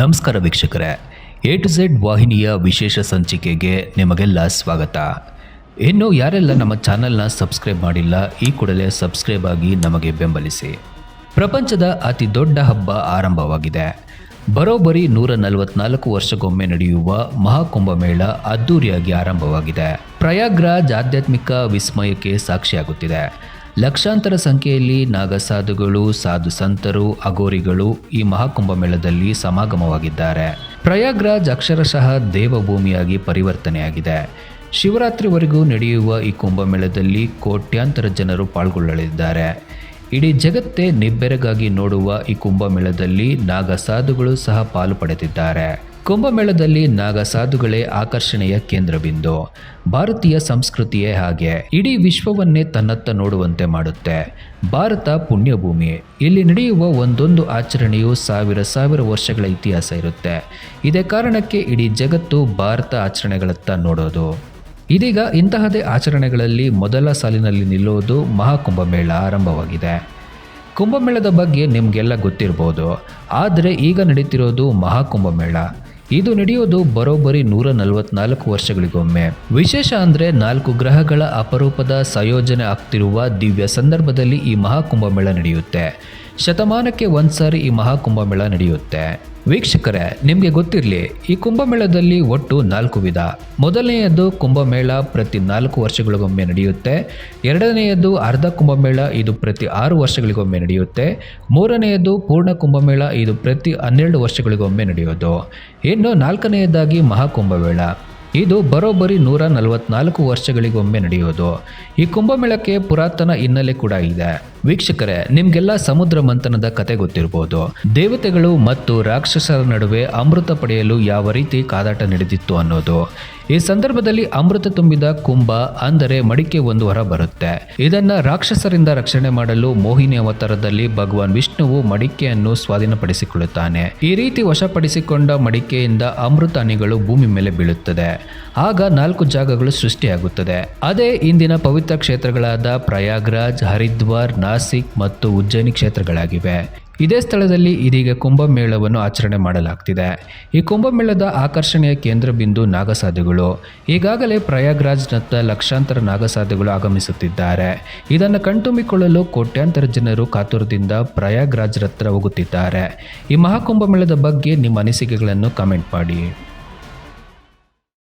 ನಮಸ್ಕಾರ ವೀಕ್ಷಕರೇ. A to Z ವಾಹಿನಿಯ ವಿಶೇಷ ಸಂಚಿಕೆಗೆ ನಿಮಗೆಲ್ಲ ಸ್ವಾಗತ. ಇನ್ನು ಯಾರೆಲ್ಲ ನಮ್ಮ ಚಾನಲ್ನ ಸಬ್ಸ್ಕ್ರೈಬ್ ಮಾಡಿಲ್ಲ, ಈ ಕೂಡಲೇ ಸಬ್ಸ್ಕ್ರೈಬ್ ಆಗಿ ನಮಗೆ ಬೆಂಬಲಿಸಿ. ಪ್ರಪಂಚದ ಅತಿ ದೊಡ್ಡ ಹಬ್ಬ ಆರಂಭವಾಗಿದೆ. ಬರೋಬ್ಬರಿ ನೂರ ನಲವತ್ನಾಲ್ಕು ವರ್ಷಕ್ಕೊಮ್ಮೆ ನಡೆಯುವ ಮಹಾಕುಂಭಮೇಳ ಅದ್ದೂರಿಯಾಗಿ ಆರಂಭವಾಗಿದೆ. ಪ್ರಯಾಗ್ರಾಜ್ ಆಧ್ಯಾತ್ಮಿಕ ವಿಸ್ಮಯಕ್ಕೆ ಸಾಕ್ಷಿಯಾಗುತ್ತಿದೆ. ಲಕ್ಷಾಂತರ ಸಂಖ್ಯೆಯಲ್ಲಿ ನಾಗಸಾಧುಗಳು, ಸಾಧು ಸಂತರು ಅಗೋರಿಗಳು ಈ ಮಹಾಕುಂಭಮೇಳದಲ್ಲಿ ಸಮಾಗಮವಾಗಿದ್ದಾರೆ. ಪ್ರಯಾಗ್ರಾಜ್ ಅಕ್ಷರಶಃ ದೇವಭೂಮಿಯಾಗಿ ಪರಿವರ್ತನೆಯಾಗಿದೆ. ಶಿವರಾತ್ರಿವರೆಗೂ ನಡೆಯುವ ಈ ಕುಂಭಮೇಳದಲ್ಲಿ ಕೋಟ್ಯಾಂತರ ಜನರು ಪಾಲ್ಗೊಳ್ಳಲಿದ್ದಾರೆ. ಇಡೀ ಜಗತ್ತೇ ನಿಬ್ಬೆರಗಾಗಿ ನೋಡುವ ಈ ಕುಂಭಮೇಳದಲ್ಲಿ ನಾಗಸಾಧುಗಳು ಸಹ ಪಾಲು ಪಡೆದಿದ್ದಾರೆ. ಕುಂಭಮೇಳದಲ್ಲಿ ನಾಗಸಾಧುಗಳೇ ಆಕರ್ಷಣೆಯ ಕೇಂದ್ರಬಿಂದು. ಭಾರತೀಯ ಸಂಸ್ಕೃತಿಯೇ ಹಾಗೆ. ಇಡೀ ವಿಶ್ವವನ್ನೇ ತನ್ನತ್ತ ನೋಡುವಂತೆ ಮಾಡುತ್ತೆ. ಭಾರತ ಪುಣ್ಯಭೂಮಿ. ಇಲ್ಲಿ ನಡೆಯುವ ಒಂದೊಂದು ಆಚರಣೆಯು ಸಾವಿರ ಸಾವಿರ ವರ್ಷಗಳ ಇತಿಹಾಸ ಇರುತ್ತೆ. ಇದೇ ಕಾರಣಕ್ಕೆ ಇಡೀ ಜಗತ್ತು ಭಾರತ ಆಚರಣೆಗಳತ್ತ ನೋಡೋದು. ಇದೀಗ ಇಂತಹದೇ ಆಚರಣೆಗಳಲ್ಲಿ ಮೊದಲ ಸಾಲಿನಲ್ಲಿ ನಿಲ್ಲುವುದು ಮಹಾಕುಂಭಮೇಳ ಆರಂಭವಾಗಿದೆ. ಕುಂಭಮೇಳದ ಬಗ್ಗೆ ನಿಮಗೆಲ್ಲ ಗೊತ್ತಿರ್ಬೋದು. ಆದರೆ ಈಗ ನಡೀತಿರೋದು ಮಹಾಕುಂಭಮೇಳ. ಇದು ನಡೆಯೋದು ಬರೋಬ್ಬರಿ ನೂರ ನಲವತ್ನಾಲ್ಕು ವರ್ಷಗಳಿಗೊಮ್ಮೆ. ವಿಶೇಷ ಅಂದ್ರೆ ನಾಲ್ಕು ಗ್ರಹಗಳ ಅಪರೂಪದ ಸಂಯೋಜನೆ ಆಗ್ತಿರುವ ದಿವ್ಯ ಸಂದರ್ಭದಲ್ಲಿ ಈ ಮಹಾಕುಂಭಮೇಳ ನಡೆಯುತ್ತೆ. ಶತಮಾನಕ್ಕೆ ಒಂದ್ಸಾರಿ ಈ ಮಹಾಕುಂಭಮೇಳ ನಡೆಯುತ್ತೆ. ವೀಕ್ಷಕರೇ, ನಿಮಗೆ ಗೊತ್ತಿರಲಿ, ಈ ಕುಂಭಮೇಳದಲ್ಲಿ ಒಟ್ಟು ನಾಲ್ಕು ವಿಧ. ಮೊದಲನೆಯದು ಕುಂಭಮೇಳ ಪ್ರತಿ ನಾಲ್ಕು ವರ್ಷಗಳಿಗೊಮ್ಮೆ ನಡೆಯುತ್ತೆ. ಎರಡನೆಯದು ಅರ್ಧ ಕುಂಭಮೇಳ, ಇದು ಪ್ರತಿ ಆರು ವರ್ಷಗಳಿಗೊಮ್ಮೆ ನಡೆಯುತ್ತೆ. ಮೂರನೆಯದು ಪೂರ್ಣ ಕುಂಭಮೇಳ, ಇದು ಪ್ರತಿ ಹನ್ನೆರಡು ವರ್ಷಗಳಿಗೊಮ್ಮೆ ನಡೆಯೋದು. ಇನ್ನು ನಾಲ್ಕನೆಯದಾಗಿ ಮಹಾಕುಂಭಮೇಳ ಇದು ಬರೋಬ್ಬರಿ ನೂರ ನಲವತ್ನಾಲ್ಕು ವರ್ಷಗಳಿಗೊಮ್ಮೆ ನಡೆಯೋದು. ಈ ಕುಂಭಮೇಳಕ್ಕೆ ಪುರಾತನ ಹಿನ್ನೆಲೆ ಕೂಡ ಇದೆ. ವೀಕ್ಷಕರೇ, ನಿಮ್ಗೆಲ್ಲ ಸಮುದ್ರ ಮಂಥನದ ಕತೆ ಗೊತ್ತಿರಬಹುದು ದೇವತೆಗಳು ಮತ್ತು ರಾಕ್ಷಸರ ನಡುವೆ ಅಮೃತ ಪಡೆಯಲು ಯಾವ ರೀತಿ ಕಾದಾಟ ನಡೆದಿತ್ತು ಅನ್ನೋದು. ಈ ಸಂದರ್ಭದಲ್ಲಿ ಅಮೃತ ತುಂಬಿದ ಕುಂಭ, ಅಂದರೆ ಮಡಿಕೆ ಒಂದು ಹೊರ ಬರುತ್ತೆ. ಇದನ್ನ ರಾಕ್ಷಸರಿಂದ ರಕ್ಷಣೆ ಮಾಡಲು ಮೋಹಿನಿ ಅವತಾರದಲ್ಲಿ ಭಗವಾನ್ ವಿಷ್ಣುವು ಮಡಿಕೆಯನ್ನು ಸ್ವಾಧೀನಪಡಿಸಿಕೊಳ್ಳುತ್ತಾನೆ. ಈ ರೀತಿ ವಶಪಡಿಸಿಕೊಂಡ ಮಡಿಕೆಯಿಂದ ಅಮೃತ ಭೂಮಿ ಮೇಲೆ ಬೀಳುತ್ತದೆ. ಆಗ ನಾಲ್ಕು ಜಾಗಗಳು ಸೃಷ್ಟಿಯಾಗುತ್ತದೆ. ಅದೇ ಇಂದಿನ ಪವಿತ್ರ ಕ್ಷೇತ್ರಗಳಾದ ಪ್ರಯಾಗ್ರಾಜ್, ಹರಿದ್ವಾರ್, ನಾಸಿಕ್ ಮತ್ತು ಉಜ್ಜಯಿನಿ ಕ್ಷೇತ್ರಗಳಾಗಿವೆ. ಇದೇ ಸ್ಥಳದಲ್ಲಿ ಇದೀಗ ಕುಂಭಮೇಳವನ್ನು ಆಚರಣೆ ಮಾಡಲಾಗ್ತಿದೆ. ಈ ಕುಂಭಮೇಳದ ಆಕರ್ಷಣೆಯ ಕೇಂದ್ರ ಬಿಂದು ನಾಗಸಾಧುಗಳು. ಈಗಾಗಲೇ ಪ್ರಯಾಗ್ರಾಜ್ನತ್ತ ಲಕ್ಷಾಂತರ ನಾಗಸಾಧುಗಳು ಆಗಮಿಸುತ್ತಿದ್ದಾರೆ. ಇದನ್ನು ಕಣ್ತುಂಬಿಕೊಳ್ಳಲು ಕೋಟ್ಯಾಂತರ ಜನರು ಕಾತುರದಿಂದ ಪ್ರಯಾಗ್ರಾಜ್ ಹತ್ರ ಹೋಗುತ್ತಿದ್ದಾರೆ. ಈ ಮಹಾಕುಂಭಮೇಳದ ಬಗ್ಗೆ ನಿಮ್ಮ ಅನಿಸಿಕೆಗಳನ್ನು ಕಮೆಂಟ್ ಮಾಡಿ.